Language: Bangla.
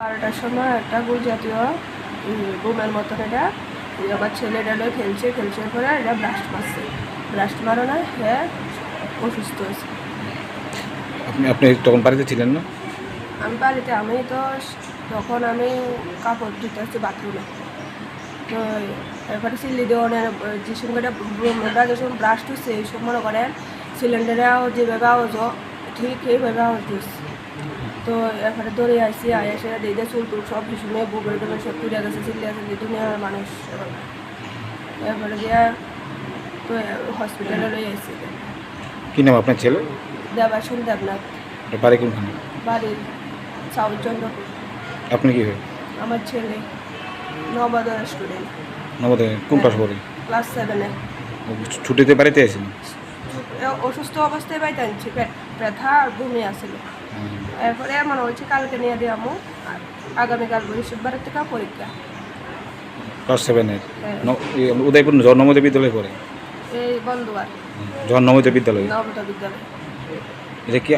বারোটার সময় একটা গুল জাতীয় বোমের মতন এটা। আমার ছেলেটা লয়ে খেলছে খেলছে পরে এটা ব্লাস্ট মারছে। ব্লাস্ট মারো না হ্যাঁ অসুস্থ হয়েছে। আপনি আপনি তখন বাড়িতে ছিলেন না? আমি বাড়িতে আমি তো তখন আমি কাপড় ধুতে আসছি বাথরুমে। তো এরপরে সিলি দেওয়ানের যে বোমটা যখন ব্লাস্ট হচ্ছে এই সময় মনে করেন সিলিন্ডারে যেভাবে আওয়াজ ঠিক এইভাবে আওয়াজ দিচ্ছে তো এরপরে দৌড়ে আসছি আয় দিদি চুল টুল সব কিছু নিয়ে বুকের টুমে সব তুলে গেছে চিল্লে আছে যে দুনিয়ার মানুষ। এরপরে দিয়ে তো হসপিটালে লই আসছি কী নাম আপনার ছেলে? দেবাসন দেবনাথ। বাড়ি কোনখানে? বাড়ির আপনি কী? আমার ছেলে নবোদয় স্টুডেন্ট নবদে কোন ক্লাস পড়ে? ক্লাস সেভেনে ছুটিতে বাড়িতে আছেন? অসুস্থ অবস্থায় বাড়িতে আনছি ব্যথা আর বমি আসছিল এরপরে মনে হচ্ছে কালকে নিয়ে দিয়ে আমু। আগামীকাল বৃহস্পতিবার থেকে পরীক্ষা। ক্লাস সেভেনের হ্যাঁ। উদয়পুর জন্মদে বিদ্যালয়ে পড়ে? এই বিদ্যালয়? নবদা বিদ্যালয়। এটা কি